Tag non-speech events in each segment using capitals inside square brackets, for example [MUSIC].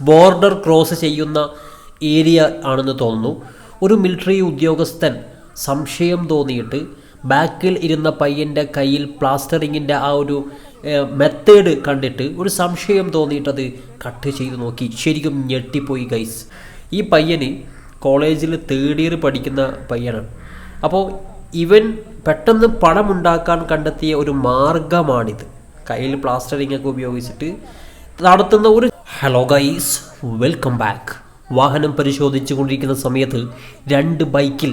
Border cross ചെയ്യുന്ന area ആണെന്ന് തോന്നുന്നു. ഒരു മിലിറ്ററി ഉദ്യോഗസ്ഥൻ സംശയം തോന്നിയിട്ട് ബാക്കിൽ ഇരുന്ന പയ്യന്റെ കയ്യിൽ പ്ലാസ്റ്ററിങ്ങിന്റെ ആ ഒരു മെത്തേഡ് കണ്ടിട്ട് ഒരു സംശയം തോന്നിയിട്ടത് കട്ട് ചെയ്ത് നോക്കി. ശരിക്കും ഞെട്ടിപ്പോയി ഗൈസ് ഈ പയ്യന് കോളേജിൽ തേർഡ് ഇയർ പഠിക്കുന്ന പയ്യനാണ് അപ്പോൾ ഇവൻ പെട്ടെന്ന് പണമുണ്ടാക്കാൻ കണ്ടെത്തിയ ഒരു മാർഗമാണിത്. കയ്യിൽ പ്ലാസ്റ്ററിങ്ങൊക്കെ ഉപയോഗിച്ചിട്ട് നടത്തുന്ന ഒരു ഹലോ ഗൈസ് വെൽക്കം ബാക്ക് വാഹനം പരിശോധിച്ചു കൊണ്ടിരിക്കുന്ന സമയത്ത് രണ്ട് ബൈക്കിൽ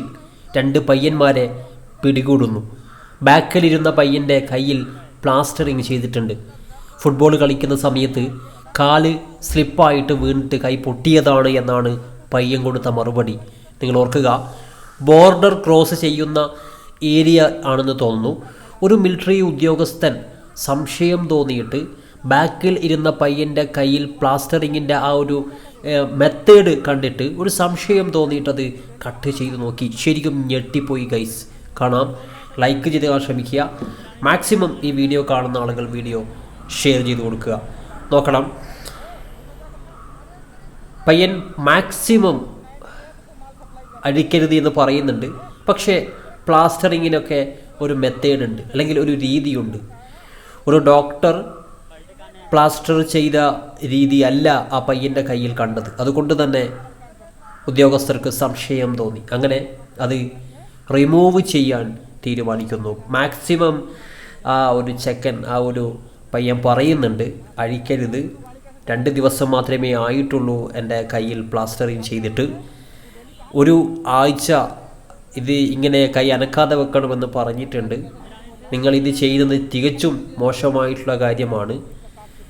രണ്ട് പയ്യന്മാരെ പിടികൂടുന്നു. ബാക്കിലിരുന്ന പയ്യന്റെ കയ്യിൽ പ്ലാസ്റ്ററിങ് ചെയ്തിട്ടുണ്ട്. ഫുട്ബോൾ കളിക്കുന്ന സമയത്ത് കാൽ സ്ലിപ്പായിട്ട് വീണിട്ട് കൈ പൊട്ടിയതാണ് എന്നാണ് പയ്യൻ കൊടുത്ത മറുപടി. നിങ്ങൾ ഓർക്കുക ബോർഡർ ക്രോസ് ചെയ്യുന്ന ഏരിയ ആണെന്ന് തോന്നുന്നു. ഒരു മിലിറ്ററി ഉദ്യോഗസ്ഥൻ സംശയം തോന്നിയിട്ട് ബാക്കിൽ ഇരുന്ന പയ്യന്റെ കയ്യിൽ പ്ലാസ്റ്ററിങ്ങിന്റെ ആ ഒരു മെത്തേഡ് കണ്ടിട്ട് ഒരു സംശയം തോന്നിയിട്ടത് കട്ട് ചെയ്ത് നോക്കി. ശരിക്കും ഞെട്ടിപ്പോയി ഗൈസ് കാണാം. ലൈക്ക് ചെയ്ത് ശ്രമിക്കുക. മാക്സിമം ഈ വീഡിയോ കാണുന്ന ആളുകൾ വീഡിയോ ഷെയർ ചെയ്ത് കൊടുക്കുക. നോക്കണം. പയ്യൻ മാക്സിമം അടിക്കരുത് എന്ന് പറയുന്നുണ്ട്. പക്ഷേ പ്ലാസ്റ്ററിങ്ങിനൊക്കെ ഒരു മെത്തേഡ് ഉണ്ട്. അല്ലെങ്കിൽ ഒരു രീതിയുണ്ട്. ഒരു ഡോക്ടർ പ്ലാസ്റ്റർ ചെയ്ത രീതിയല്ല ആ പയ്യന്റെ കയ്യിൽ കണ്ടത്. അതുകൊണ്ട് തന്നെ ഉദ്യോഗസ്ഥർക്ക് സംശയം തോന്നി. അങ്ങനെ അത് റിമൂവ് ചെയ്യാൻ തീരുമാനിക്കുന്നു. മാക്സിമം ആ ഒരു ചെക്കൻ ആ ഒരു പയ്യൻ പറയുന്നുണ്ട് അഴിക്കരുത്. രണ്ട് ദിവസം മാത്രമേ ആയിട്ടുള്ളൂ എന്റെ കയ്യിൽ പ്ലാസ്റ്ററിങ് ചെയ്തിട്ട്. ഒരു ആഴ്ച ഇത് ഇങ്ങനെ കൈ അനക്കാതെ വെക്കണമെന്ന് പറഞ്ഞിട്ടുണ്ട്. നിങ്ങൾ ഇത് ചെയ്യുന്നത് തികച്ചും മോശമായിട്ടുള്ള കാര്യമാണ്.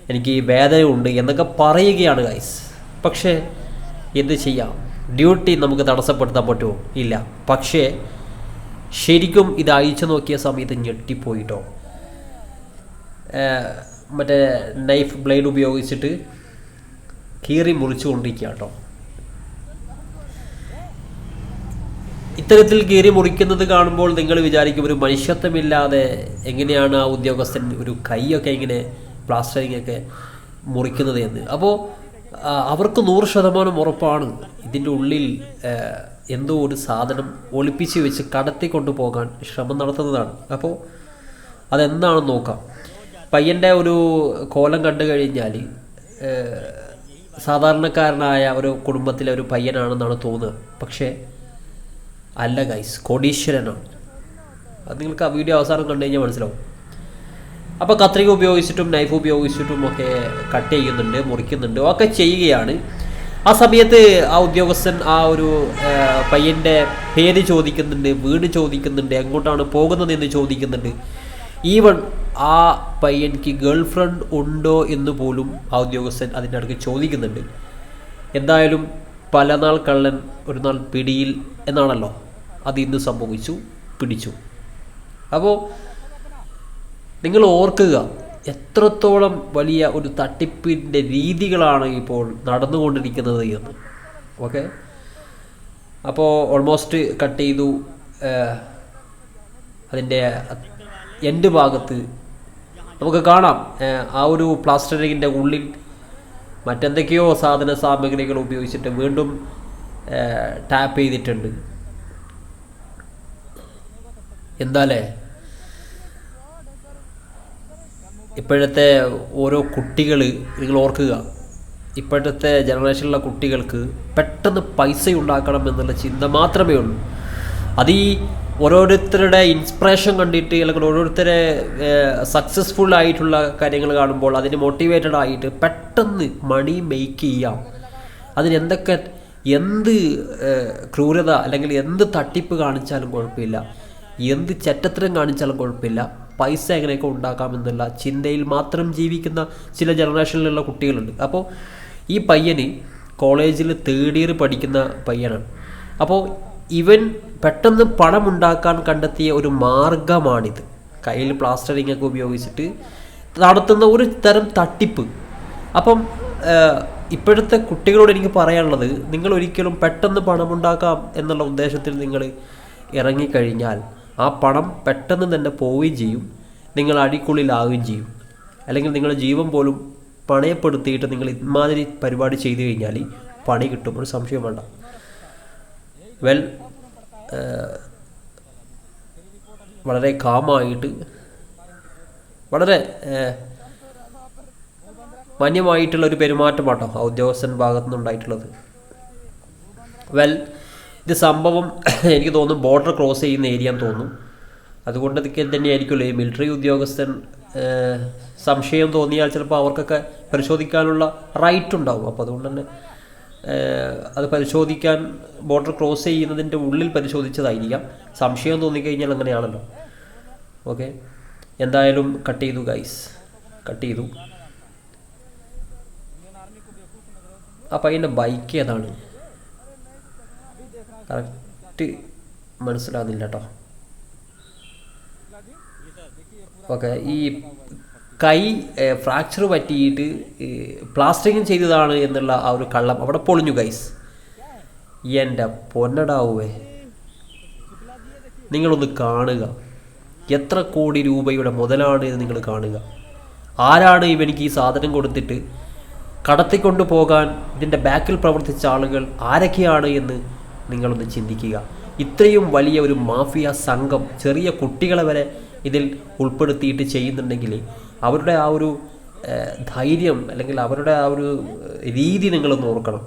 എനിക്ക് വേദനയുണ്ട് എന്നൊക്കെ പറയുകയാണ് ഗൈസ് പക്ഷേ എന്ത് ചെയ്യാം? ഡ്യൂട്ടി നമുക്ക് തടസ്സപ്പെടുത്താൻ പറ്റുമോ? ഇല്ല. പക്ഷേ ശരിക്കും ഇത് അയച്ചു നോക്കിയ സമയത്ത് ഞെട്ടിപ്പോയിട്ടോ? മറ്റേ നൈഫ് ബ്ലേഡ് ഉപയോഗിച്ചിട്ട് കീറി മുറിച്ചു കൊണ്ടിരിക്കുക കേട്ടോ ഇത്തരത്തിൽ കീറി മുറിക്കുന്നത് കാണുമ്പോൾ നിങ്ങൾ വിചാരിക്കും ഒരു മനുഷ്യത്വമില്ലാതെ എങ്ങനെയാണ് ആ ഉദ്യോഗസ്ഥൻ ഒരു കൈയൊക്കെ ഇങ്ങനെ പ്ലാസ്റ്ററിങ് ഒക്കെ മുറിക്കുന്നത് എന്ന്. അപ്പോൾ അവർക്ക് നൂറ് ശതമാനം ഉറപ്പാണ് ഇതിന്റെ ഉള്ളിൽ എന്തോ ഒരു സാധനം ഒളിപ്പിച്ച് വെച്ച് കടത്തി കൊണ്ടുപോകാൻ ശ്രമം നടത്തുന്നതാണ്. അപ്പോൾ അതെന്താണെന്ന് നോക്കാം. പയ്യന്റെ ഒരു കോലം കണ്ടു കഴിഞ്ഞാൽ സാധാരണക്കാരനായ ഒരു കുടുംബത്തിലെ ഒരു പയ്യനാണെന്നാണ് തോന്നുക. പക്ഷേ അല്ല ഗൈസ് കോടീശ്വരനാണ്. അത് നിങ്ങൾക്ക് ആ വീഡിയോ അവസാനം കണ്ടു കഴിഞ്ഞാൽ മനസ്സിലാവും. അപ്പോൾ കത്രിക ഉപയോഗിച്ചിട്ടും നൈഫ് ഉപയോഗിച്ചിട്ടും ഒക്കെ കട്ട് ചെയ്യുന്നുണ്ട് മുറിക്കുന്നുണ്ട് ഒക്കെ ചെയ്യുകയാണ്. ആ സമയത്ത് ആ ഉദ്യോഗസ്ഥൻ ആ ഒരു പയ്യന്റെ പേര് ചോദിക്കുന്നുണ്ട് വീട് ചോദിക്കുന്നുണ്ട് എങ്ങോട്ടാണ് പോകുന്നതെന്ന് ചോദിക്കുന്നുണ്ട്. ഈവൺ ആ പയ്യൻക്ക് ഗേൾ ഫ്രണ്ട് ഉണ്ടോ എന്ന് പോലും ആ ഉദ്യോഗസ്ഥൻ അതിന്റെ അടുക്ക് ചോദിക്കുന്നുണ്ട്. എന്തായാലും പല നാൾ കള്ളൻ ഒരു നാൾ പിടിയിൽ എന്നാണല്ലോ അത് ഇന്ന് സംഭവിച്ചു പിടിച്ചു. അപ്പോൾ നിങ്ങൾ ഓർക്കുക എത്രത്തോളം വലിയ ഒരു തട്ടിപ്പിന്റെ രീതികളാണ് ഇപ്പോൾ നടന്നുകൊണ്ടിരിക്കുന്നത് എന്ന്. ഓക്കെ അപ്പോൾ ഓൾമോസ്റ്റ് കട്ട് ചെയ്തു അതിന്റെ എൻഡ് ഭാഗത്ത് നമുക്ക് കാണാം ആ ഒരു പ്ലാസ്റ്ററിങ്ങിന്റെ ഉള്ളിൽ മറ്റെന്തൊക്കെയോ സാധന സാമഗ്രികൾ ഉപയോഗിച്ചിട്ട് വീണ്ടും ടാപ്പ് ചെയ്തിട്ടുണ്ട്. എന്താലേ ഇപ്പോഴത്തെ ഓരോ കുട്ടികൾ നിങ്ങൾ ഓർക്കുക. ഇപ്പോഴത്തെ ജനറേഷനിലുള്ള കുട്ടികൾക്ക് പെട്ടെന്ന് പൈസ ഉണ്ടാക്കണം എന്നുള്ള ചിന്ത മാത്രമേ ഉള്ളൂ. അത് ഈ ഓരോരുത്തരുടെ ഇൻസ്പിറേഷൻ കണ്ടിട്ട് അല്ലെങ്കിൽ ഓരോരുത്തരെ സക്സസ്ഫുൾ ആയിട്ടുള്ള കാര്യങ്ങൾ കാണുമ്പോൾ അതിന് മോട്ടിവേറ്റഡ് ആയിട്ട് പെട്ടെന്ന് മണി മേക്ക് ചെയ്യാം. അതിനെന്തൊക്കെ എന്ത് ക്രൂരത അല്ലെങ്കിൽ എന്ത് തട്ടിപ്പ് കാണിച്ചാലും കുഴപ്പമില്ല. എന്ത് ചറ്റത്തരം കാണിച്ചാലും കുഴപ്പമില്ല. പൈസ എങ്ങനെയൊക്കെ ഉണ്ടാക്കാമെന്നുള്ള ചിന്തയിൽ മാത്രം ജീവിക്കുന്ന ചില ജനറേഷനിലുള്ള കുട്ടികളുണ്ട്. അപ്പോൾ ഈ പയ്യന് കോളേജിൽ തേർഡ് ഇയർ പഠിക്കുന്ന പയ്യനാണ്. അപ്പോൾ ഇവൻ പെട്ടെന്ന് പണമുണ്ടാക്കാൻ കണ്ടെത്തിയ ഒരു മാർഗമാണിത്. കയ്യിൽ പ്ലാസ്റ്ററിംഗ് ഒക്കെ ഉപയോഗിച്ചിട്ട് നടത്തുന്ന ഒരു തരം തട്ടിപ്പ്. അപ്പം ഇപ്പോഴത്തെ കുട്ടികളോട് എനിക്ക് പറയാനുള്ളത് നിങ്ങൾ ഒരിക്കലും പെട്ടെന്ന് പണമുണ്ടാക്കാം എന്നുള്ള ഉദ്ദേശത്തിൽ നിങ്ങൾ ഇറങ്ങിക്കഴിഞ്ഞാൽ ആ പണം പെട്ടെന്ന് തന്നെ പോവുകയും ചെയ്യും. നിങ്ങൾ അടിക്കുള്ളിലാവുകയും ചെയ്യും. അല്ലെങ്കിൽ നിങ്ങളുടെ ജീവൻ പോലും പണയപ്പെടുത്തിയിട്ട് നിങ്ങൾ ഇമാതിരി പരിപാടി ചെയ്തു കഴിഞ്ഞാൽ പണി കിട്ടും. ഒരു സംശയം വേണ്ട. വെൽ വളരെ കാമായിട്ട് വളരെ മാന്യമായിട്ടുള്ള ഒരു പെരുമാറ്റമാട്ടോ ആ ഉദ്യോഗസ്ഥൻ ഭാഗത്തുനിന്നുണ്ടായിട്ടുള്ളത്. വെൽ ഇത് സംഭവം [COUGHS] എനിക്ക് തോന്നുന്നു ബോർഡർ ക്രോസ് ചെയ്യുന്ന ഏരിയ എന്ന് തോന്നുന്നു. അതുകൊണ്ട് ഇതൊക്കെ തന്നെയായിരിക്കുമല്ലോ. ഈ മിലിറ്ററി ഉദ്യോഗസ്ഥൻ സംശയം തോന്നിയാൽ ചിലപ്പോൾ അവർക്കൊക്കെ പരിശോധിക്കാനുള്ള റൈറ്റ് ഉണ്ടാവും. അപ്പോൾ അതുകൊണ്ട് തന്നെ അത് പരിശോധിക്കാൻ ബോർഡർ ക്രോസ് ചെയ്യുന്നതിന്റെ ഉള്ളിൽ പരിശോധിച്ചതായിരിക്കാം. സംശയം തോന്നിക്കഴിഞ്ഞാൽ അങ്ങനെയാണല്ലോ. ഓക്കെ എന്തായാലും കട്ട് ചെയ്തു ഗൈസ് കട്ട് ചെയ്തു. അപ്പം അതിന്റെ ബൈക്ക് ഏതാണ്? കറക്റ്റ് മനസ്സിലാകുന്നില്ല കേട്ടോ ഓക്കെ ഈ കൈ ഫ്രാക്ചർ പറ്റിയിട്ട് പ്ലാസ്റ്റിക്കും ചെയ്തതാണ് എന്നുള്ള ആ ഒരു കള്ളം അവിടെ പൊളിഞ്ഞു ഗൈസ് എന്റെ പൊന്നടാവേ. നിങ്ങളൊന്ന് കാണുക. എത്ര കോടി രൂപയുടെ മുതലാണ് എന്ന് നിങ്ങൾ കാണുക. ആരാണ് ഇവനിക്ക് ഈ സാധനം കൊടുത്തിട്ട് കടത്തിക്കൊണ്ടു പോകാൻ ഇതിന്റെ ബാക്കിൽ പ്രവർത്തിച്ച ആളുകൾ ആരൊക്കെയാണ് എന്ന് നിങ്ങളൊന്ന് ചിന്തിക്കുക. ഇത്രയും വലിയ ഒരു മാഫിയ സംഘം ചെറിയ കുട്ടികളെ വരെ ഇതിൽ ഉൾപ്പെടുത്തിയിട്ട് ചെയ്യുന്നുണ്ടെങ്കിൽ അവരുടെ ആ ഒരു ധൈര്യം അല്ലെങ്കിൽ അവരുടെ ആ ഒരു രീതി നിങ്ങളൊന്ന് ഓർക്കണം.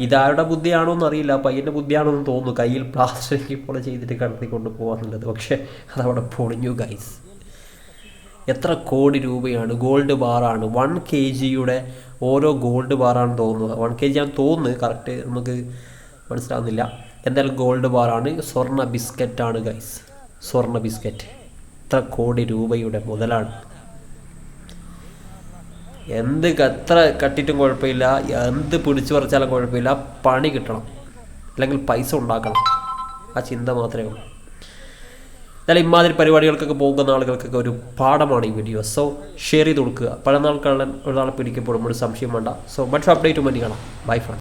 ഇതാരുടെ ബുദ്ധിയാണോ എന്ന് അറിയില്ല പയ്യന്റെ ബുദ്ധിയാണോ എന്ന് തോന്നുന്നു. കയ്യിൽ പ്ലാസ്റ്റിക് പോലെ ചെയ്തിട്ട് കടത്തിക്കൊണ്ട് പോകാന്നുള്ളത് പക്ഷേ അതവിടെ പൊളിഞ്ഞു ഗൈസ് എത്ര കോടി രൂപയാണ്. ഗോൾഡ് ബാറാണ് വൺ കെ ജിയുടെ ഓരോ ഗോൾഡ് ബാറാണ് തോന്നുന്നത് വൺ കെ ജി ആണെന്ന് തോന്നുന്നു. കറക്റ്റ് നമുക്ക് മനസ്സിലാവുന്നില്ല. എന്തായാലും ഗോൾഡ് ബാറാണ് സ്വർണ ബിസ്ക്കറ്റാണ് ഗൈസ് സ്വർണ ബിസ്ക്കറ്റ് എത്ര കോടി രൂപയുടെ മുതലാണ്. എന്ത് എത്ര കട്ടിട്ടും കുഴപ്പമില്ല. എന്ത് പിടിച്ചു പറിച്ചാലും കുഴപ്പമില്ല. പണി കിട്ടണം. അല്ലെങ്കിൽ പൈസ ഉണ്ടാക്കണം. ആ ചിന്ത മാത്രമേ ഉള്ളൂ. എന്നാലും ഇമാതിരി പരിപാടികൾക്കൊക്കെ പോകുന്ന ആളുകൾക്കൊക്കെ ഒരു പാഠമാണ് ഈ വീഡിയോ സോ ഷെയർ ചെയ്ത് കൊടുക്കുക. പല കള്ളൻ ഒരാളെ പിടിക്കപ്പെടുമ്പോൾ ഒരു സംശയം വേണ്ട. സോ മറ്റൊരു അപ്ഡേറ്റ് മതി കാണാം. By front